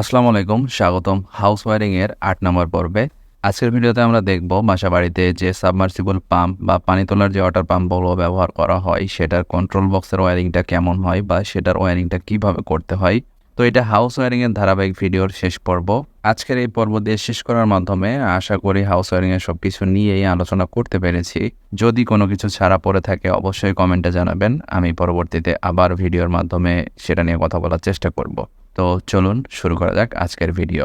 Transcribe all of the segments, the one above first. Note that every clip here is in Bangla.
আসসালামু আলাইকুম, স্বাগতম হাউস ওয়ারিং এর আট নম্বর পর্বে। আজকের ভিডিওতে আমরা দেখব বাসা বাড়িতে যে সাবমার্সিবল পাম্প বা পানি তোলার যে ওয়াটার পাম্পগুলো ব্যবহার করা হয়, সেটার কন্ট্রোল বক্সের ওয়ারিংটা কেমন হয় বা সেটার ওয়ারিংটা কীভাবে করতে হয়। তো এটা হাউস ওয়ারিং এর ধারাবাহিক ভিডিওর শেষ পর্ব। আজকের এই পর্ব দিয়ে শেষ করার মাধ্যমে আশা করি হাউস ওয়ারিং এর সবকিছু নিয়েই আলোচনা করতে পেরেছি। যদি কোনো কিছু ছাড়া পড়ে থাকে অবশ্যই কমেন্টে জানাবেন, আমি পরবর্তীতে আবার ভিডিওর মাধ্যমে সেটা নিয়ে কথা বলার চেষ্টা করব। তো চলুন শুরু করা যাক আজকের ভিডিও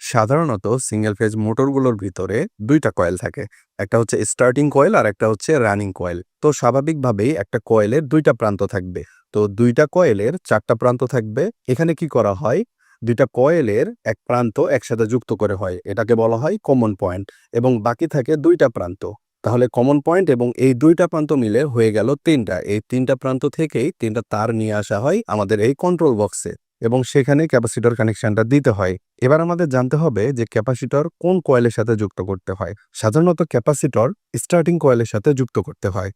সাধারণত সিঙ্গেল ফেজ মোটরগুলোর ভিতরে দুইটা কয়েল থাকে। একটা হচ্ছে স্টার্টিং কয়েল আর একটা হচ্ছে রানিং কয়েল তো স্বাভাবিকভাবেই একটা কয়েলের দুইটা প্রান্ত থাকবে। তো দুইটা কয়েলের চারটা প্রান্ত থাকবে। এখানে কি করা হয়? দুইটা কয়েলের এক প্রান্ত একসাথে যুক্ত করে হয়। এটাকে বলা হয় কমন পয়েন্ট এবং বাকি থাকে দুইটা প্রান্ত। তাহলে কমন পয়েন্ট এবং এই দুইটা প্রান্ত মিলে হয়ে গেল তিনটা। এই তিনটা প্রান্ত থেকেই তিনটা তার নিয়ে আসা হয় আমাদের এই কন্ট্রোল বক্সে এবং সেখানে ক্যাপাসিটর কানেকশনটা দিতে হয়। এবার আমাদের জানতে হবে যে ক্যাপাসিটর কোন কয়েলের সাথে যুক্ত করতে হয়। সাধারণত ক্যাপাসিটর স্টার্টিং কয়েলের সাথে যুক্ত করতে হয়।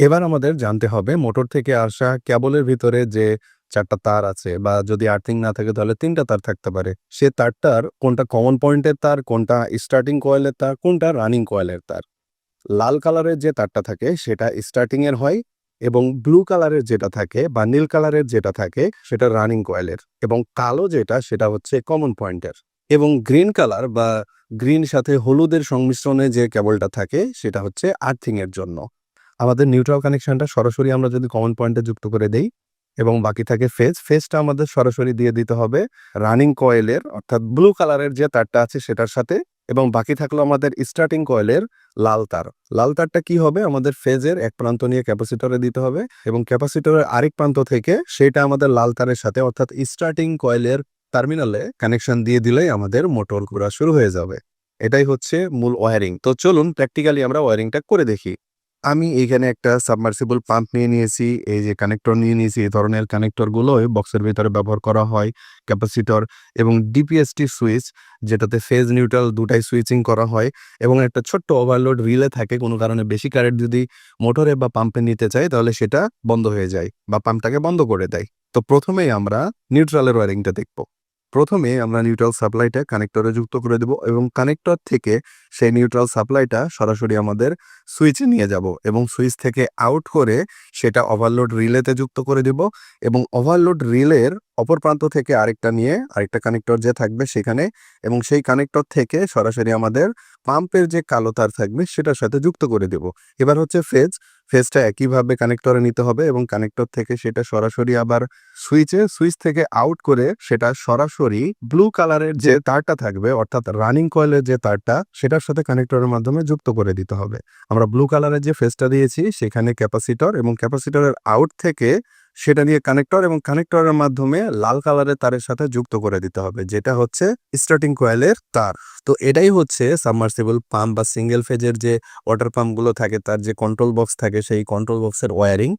এবার আমাদের জানতে হবে মোটর থেকে আসা কেবলের ভিতরে যে চারটা তার আছে বা যদি আর্থিং না থাকে তাহলে তিনটা তার থাকতে পারে। সে তারটার কোনটা কমন পয়েন্টের তার, কোনটা স্টার্টিং কয়েলের তার, কোনটা রানিং কয়েলের তার। লাল কালারের যে তারটা থাকে, সেটা স্টার্টিং এর হয় এবং ব্লু কালারের যেটা থাকে বা নীল কালারের যেটা থাকে, সেটা রানিং কয়েলের এবং কালো যেটা, সেটা হচ্ছে কমন পয়েন্টের এবং গ্রিন কালার বা গ্রিন সাথে হলুদের সংমিশ্রণে যে কেবলটা থাকে, সেটা হচ্ছে আর্থিং এর জন্য। আমাদের নিউট্রাল কানেকশনটা সরাসরি আমরা যদি কমন পয়েন্টে যুক্ত করে দেই এবং বাকি থাকে ফেজ ফেজটা আমাদের সরাসরি দিয়ে দিতে হবে রানিং কয়েলের অর্থাৎ ব্লু কালারের যে তারটা আছে, সেটার সাথে এবং বাকি থাকল আমাদের স্টার্টিং কয়েলের লাল তার। লাল তারটা কি হবে? আমাদের ফেজের এক প্রান্ত নিয়ে ক্যাপাসিটরে দিতে হবে এবং ক্যাপাসিটরের আরেক প্রান্ত থেকে সেটা আমাদের লাল তারের সাথে অর্থাৎ স্টার্টিং কয়েলের টার্মিনালে কানেকশন দিয়ে দিলেই আমাদের মোটর ঘোরা শুরু হয়ে যাবে। এটাই হচ্ছে মূল ওয়ারিং তো চলুন প্র্যাকটিক্যালি আমরা ওয়ারিংটা করে দেখি। আমি এখানে একটা সাবমার্সিবল পাম্প নিয়ে নিয়েছি, এই যে কানেক্টর নিয়ে নিয়েছি, এই ধরনের কানেক্টরগুলো বক্সের ভিতরে ব্যবহার করা হয় ক্যাপাসিটর এবং ডিপিএসটি সুইচ যেটাতে ফেজ নিউট্রাল দুটাই সুইচিং করা হয় এবং একটা ছোট্ট ওভারলোড রিলে থাকে, কোনো কারণে বেশি কারেন্ট যদি মোটরে বা পাম্পে নিতে চাই তাহলে সেটা বন্ধ হয়ে যায় বা পাম্পটাকে বন্ধ করে দেয়। তো প্রথমেই আমরা নিউট্রালের ওয়ারিংটা দেখব। প্রথমে আমরা নিউট্রাল সাপ্লাইটা কানেক্টরে যুক্ত করে দেব এবং কানেক্টর থেকে সেই নিউট্রাল সাপ্লাইটা সরাসরি আমাদের সুইচে নিয়ে যাব এবং সুইচ থেকে আউট করে সেটা ওভারলোড রিলেতে যুক্ত করে দেব এবং ওভারলোড রিলের অপর প্রান্ত থেকে আরেকটা নিয়ে আরেকটা কানেক্টর যে থাকবে সেখানে এবং সেই কানেক্টর থেকে সরাসরি আমাদের পাম্পের যে কালো তার থাকবে সেটার সাথে যুক্ত করে দেব। এবার হচ্ছে ফেজ ফেজটা একইভাবে কানেক্টরে নিতে হবে এবং কানেক্টর থেকে সেটা সরাসরি আবার সুইচে সুইচ থেকে আউট করে সেটা সরাসরি ব্লু কালারের যে তারটা থাকবে, অর্থাৎ রানিং কয়েলের যে তারটা, সেটার সাথে কানেক্টরের মাধ্যমে যুক্ত করে দিতে হবে। আমরা ব্লু কালারের যে ফেসটা দিয়েছি, সেখানে ক্যাপাসিটর এবং ক্যাপাসিটরের আউট থেকে সেটা নিয়ে কানেক্টর এবং কানেক্টরের মাধ্যমে লাল কালারের তারের সাথে যুক্ত করে দিতে হবে, যেটা হচ্ছে স্টার্টিং কয়েলের তার। তো এটাই হচ্ছে সাবমার্সিবল পাম্প বা সিঙ্গেল ফেজের যে ওয়াটার পাম্পগুলো থাকে, তার যে কন্ট্রোল বক্স থাকে, সেই কন্ট্রোল বক্সের ওয়ারিং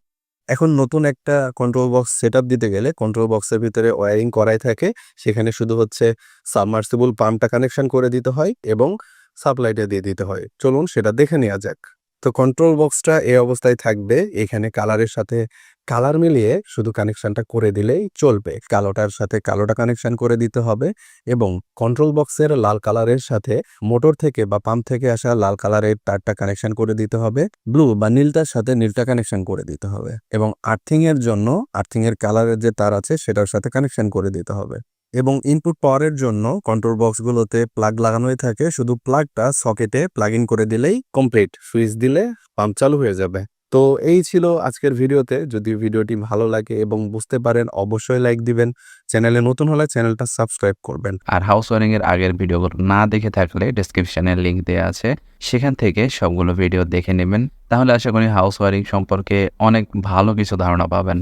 এখন নতুন একটা কন্ট্রোল বক্স সেট দিতে গেলে কন্ট্রোল বক্সের ভিতরে ওয়ারিং করাই থাকে, সেখানে শুধু হচ্ছে সাবমার্সিবল পাম্পটা কানেকশন করে দিতে হয় এবং সাপ্লাইটা দিয়ে দিতে হয়। চলুন সেটা দেখে নেওয়া যাক। তো কন্ট্রোল বক্সটা এই অবস্থায় থাকবে, এখানে কালারের সাথে কালার মিলিয়ে শুধু কানেকশনটা করে দিলেই চলবে। কালোটার সাথে কালোটা কানেকশন করে দিতে হবে এবং কন্ট্রোল বক্সের লাল কালারের সাথে মোটর থেকে বা পাম্প থেকে আসা লাল কালারের তারটা কানেকশন করে দিতে হবে। ব্লু বা নীলটার সাথে নীলটা কানেকশন করে দিতে হবে এবং আর্থিং এর জন্য আর্থিং এর কালারের যে তার আছে সেটার সাথে কানেকশন করে দিতে হবে এবং ইনপুট পাওয়ারের জন্য কন্ট্রোল বক্সগুলোতে প্লাগ লাগানোই থাকে। শুধু প্লাগটা সকেটে প্লাগ ইন করে দিলেই কমপ্লিট সুইচ দিলে পাম্প চালু হয়ে যাবে। তো এই ছিল আজকের ভিডিওতে। যদি ভিডিওটি ভালো লাগে এবং বুঝতে পারেন, অবশ্যই লাইক দিবেন। চ্যানেলে নতুন হলে চ্যানেলটা সাবস্ক্রাইব করবেন। আর হাউস ওয়ারিং এর আগের ভিডিওগুলো না দেখে থাকলে ডেসক্রিপশনে লিংক দেওয়া আছে। সেখান থেকে সবগুলো ভিডিও দেখে নেবেন। তাহলে আশা করি হাউস ওয়ারিং সম্পর্কে অনেক ভালো কিছু ধারণা পাবেন।